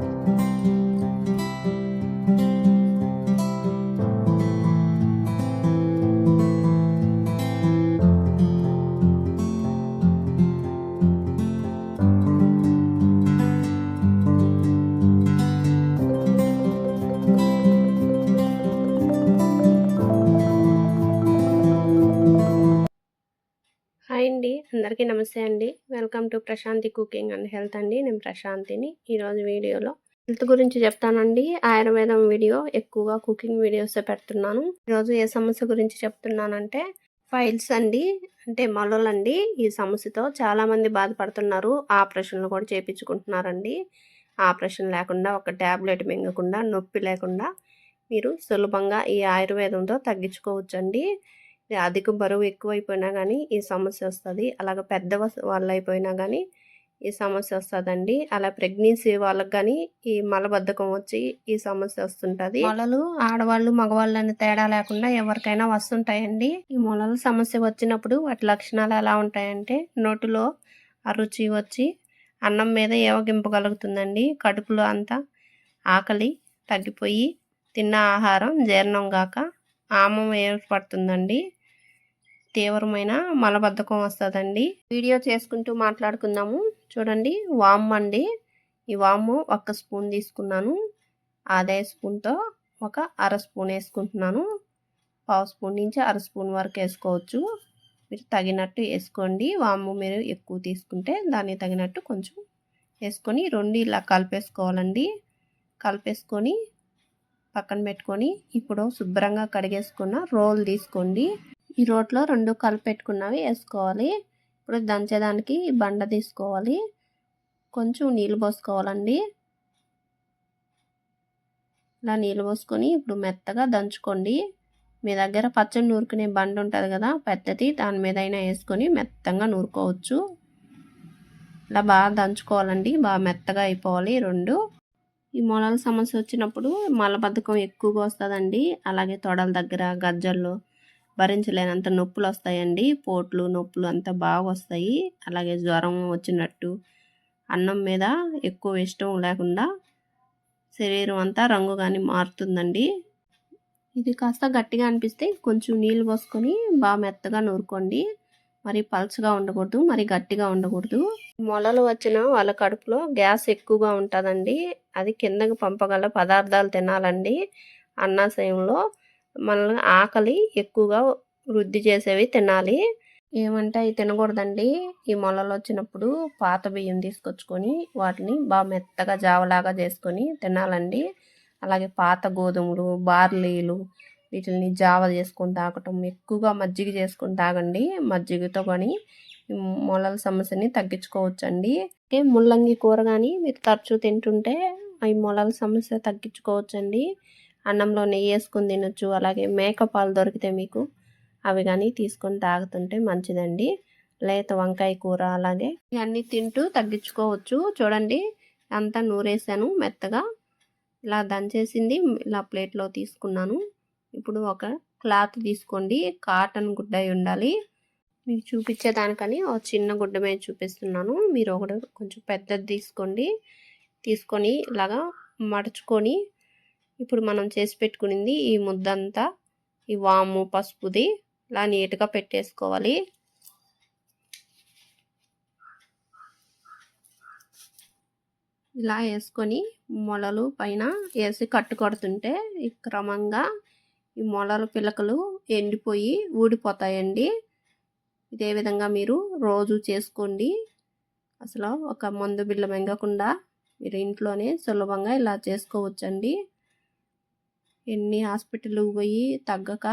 Música అందరికీ నమస్తే అండి. Welcome to Prashanthi cooking and health అండి. నేను ప్రశాంతిని. ఈరోజు వీడియోలో హెల్త్ గురించి చెప్తానండి. ఆయుర్వేదం వీడియో ఎక్కువగా కుకింగ్ వీడియోస్ పెడుతున్నాను. ఈరోజు ఏ సమస్య గురించి చెప్తున్నానంటే ఫైల్స్ అండి అంటే మొలలండి ఈ సమస్యతో చాలామంది బాధపడుతున్నారు. ఆపరేషన్లు కూడా చేయించుకుంటున్నారండి ఆపరేషన్ లేకుండా ఒక ట్యాబ్లెట్ మింగకుండా నొప్పి లేకుండా మీరు సులభంగా ఈ ఆయుర్వేదంతో తగ్గించుకోవచ్చండి. అధిక బరువు ఎక్కువైపోయినా కానీ ఈ సమస్య వస్తుంది. అలాగే పెద్ద వాళ్ళు అయిపోయినా కానీ ఈ సమస్య వస్తుందండి. అలా ప్రెగ్నెన్సీ వాళ్ళకి కానీ ఈ మలబద్ధకం వచ్చి ఈ సమస్య వస్తుంటది. మొలలు ఆడవాళ్ళు మగవాళ్ళు అని తేడా లేకుండా ఎవరికైనా వస్తుంటాయండి. ఈ మొలల సమస్య వచ్చినప్పుడు వాటి లక్షణాలు ఎలా ఉంటాయంటే నోటిలో అరుచి రుచి వచ్చి అన్నం మీద ఏవగింపగలుగుతుందండి. కడుపులో అంతా ఆకలి తగ్గిపోయి తిన్న ఆహారం జీర్ణం కాక ఆమం ఏర్పడుతుందండి. తీవ్రమైన మలబద్ధకం వస్తుందండి. వీడియో చేసుకుంటూ మాట్లాడుకుందాము. చూడండి వామ్ అండి. ఈ వాము ఒక స్పూన్ తీసుకున్నాను. అదే స్పూన్తో ఒక అర స్పూన్ వేసుకుంటున్నాను. పావు స్పూన్ నుంచి అర స్పూన్ వరకు వేసుకోవచ్చు. మీరు తగినట్టు వేసుకోండి. వాము మీరు ఎక్కువ తీసుకుంటే దానికి తగినట్టు కొంచెం వేసుకొని రెండు ఇలా కలిపేసుకోవాలండి. కలిపేసుకొని పక్కన పెట్టుకొని ఇప్పుడు శుభ్రంగా కడిగేసుకున్న రోల్ తీసుకోండి. ఈ రోట్లో రెండు కలిపెట్టుకున్నవి వేసుకోవాలి. ఇప్పుడు దంచేదానికి బండ తీసుకోవాలి. కొంచెం నీళ్ళు పోసుకోవాలండి. ఇలా నీళ్ళు పోసుకొని ఇప్పుడు మెత్తగా దంచుకోండి. మీ దగ్గర పచ్చడి నూరుకునే బండ ఉంటుంది కదా పెద్దది దాని మీద అయినా వేసుకొని మెత్తగా నూరుకోవచ్చు. ఇలా బాగా దంచుకోవాలండి బాగా మెత్తగా అయిపోవాలి రెండు. ఈ మొలల సమస్య వచ్చినప్పుడు మలబద్ధకం ఎక్కువగా వస్తుందండి. అలాగే తొడల దగ్గర గజ్జల్లో భరించలేనంత నొప్పులు వస్తాయండి పోట్లు నొప్పులు అంతా బాగా వస్తాయి అలాగే జ్వరం వచ్చినట్టు అన్నం మీద ఎక్కువ ఇష్టం లేకుండా శరీరం అంతా రంగు కానీ మారుతుందండి. ఇది కాస్త గట్టిగా అనిపిస్తే కొంచెం నీళ్ళు పోసుకొని బాగా మెత్తగా నూరుకోండి. మరి పలుచగా ఉండకూడదు మరి గట్టిగా ఉండకూడదు. మొలలు వచ్చిన వాళ్ళ కడుపులో గ్యాస్ ఎక్కువగా ఉంటుందండి. అది కిందకి పంపగల పదార్థాలు తినాలండి. అన్నాశయంలో మనల్ని ఆకలి ఎక్కువగా వృద్ధి చేసేవి తినాలి. ఏమంటే అవి తినకూడదండి. ఈ మొలలు వచ్చినప్పుడు పాత బియ్యం తీసుకొచ్చుకొని వాటిని బాగా మెత్తగా జావలాగా చేసుకొని తినాలండి. అలాగే పాత గోధుమలు బార్లీలు వీటిని జావ చేసుకొని తాగటం ఎక్కువగా మజ్జిగ చేసుకొని తాగండి. మజ్జిగతో కానీ మొలల సమస్యని తగ్గించుకోవచ్చండి. అంటే ముల్లంగి కూర కానీ మీరు తరచూ తింటుంటే ఈ మొలల సమస్య తగ్గించుకోవచ్చండి. అన్నంలో నెయ్యి వేసుకుని తినొచ్చు. అలాగే మేక పాలు దొరికితే మీకు అవి కానీ తీసుకొని తాగుతుంటే మంచిదండి. లేత వంకాయ కూర అలాగే ఇవన్నీ తింటూ తగ్గించుకోవచ్చు. చూడండి అంతా నూరేసాను మెత్తగా. ఇలా దంచేసింది ఇలా ప్లేట్లో తీసుకున్నాను. ఇప్పుడు ఒక క్లాత్ తీసుకోండి. కాటన్ గుడ్డ అయి ఉండాలి. మీకు చూపించేదానికని ఒక చిన్న గుడ్డ మీద చూపిస్తున్నాను. మీరు ఒకటి కొంచెం పెద్దది తీసుకోండి. తీసుకొని ఇలాగా మడుచుకొని ఇప్పుడు మనం చేసి పెట్టుకునింది ఈ ముద్దంతా ఈ వాము పసుపుది ఇలా నీట్గా పెట్టేసుకోవాలి. ఇలా వేసుకొని మొలలు పైన వేసి కట్టుకొడుతుంటే ఈ క్రమంగా ఈ మొలల పిలకలు ఎండిపోయి ఊడిపోతాయండి. ఇదే విధంగా మీరు రోజు చేసుకోండి. అసలు ఒక మందు బిళ్ళ మెంగకుండా మీరు ఇంట్లోనే సులభంగా ఇలా చేసుకోవచ్చండి. ఎన్ని హాస్పిటల్కి పోయి తగ్గక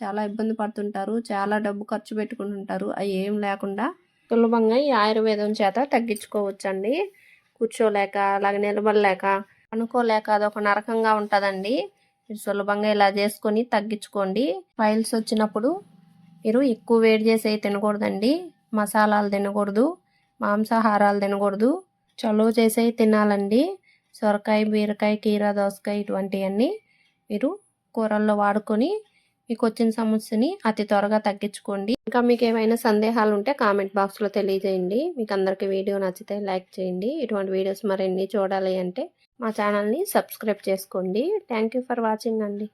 చాలా ఇబ్బంది పడుతుంటారు. చాలా డబ్బు ఖర్చు పెట్టుకుంటుంటారు. అవి ఏం లేకుండా సులభంగా ఈ ఆయుర్వేదం చేత తగ్గించుకోవచ్చండి. కూర్చోలేక అలాగే నిలబడలేక అనుకోలేక అదొక నరకంగా ఉంటుందండి. మీరు సులభంగా ఇలా చేసుకొని తగ్గించుకోండి. ఫైల్స్ వచ్చినప్పుడు మీరు ఎక్కువ వేడి చేసి తినకూడదండి. మసాలాలు తినకూడదు. మాంసాహారాలు తినకూడదు. చలువ చేసేవి తినాలండి. సొరకాయ బీరకాయ కీర దోసకాయ ఇటువంటివన్నీ మీరు కూరల్లో వాడుకొని మీకు వచ్చిన సమస్యని అతి త్వరగా తగ్గించుకోండి. ఇంకా మీకు ఏమైనా సందేహాలు ఉంటే కామెంట్ బాక్స్లో తెలియజేయండి. మీకు అందరికీ వీడియో నచ్చితే లైక్ చేయండి. ఇటువంటి వీడియోస్ మరిన్ని చూడాలి అంటే మా ఛానల్ని సబ్స్క్రైబ్ చేసుకోండి. థ్యాంక్ యూ ఫర్ వాచింగ్ అండి.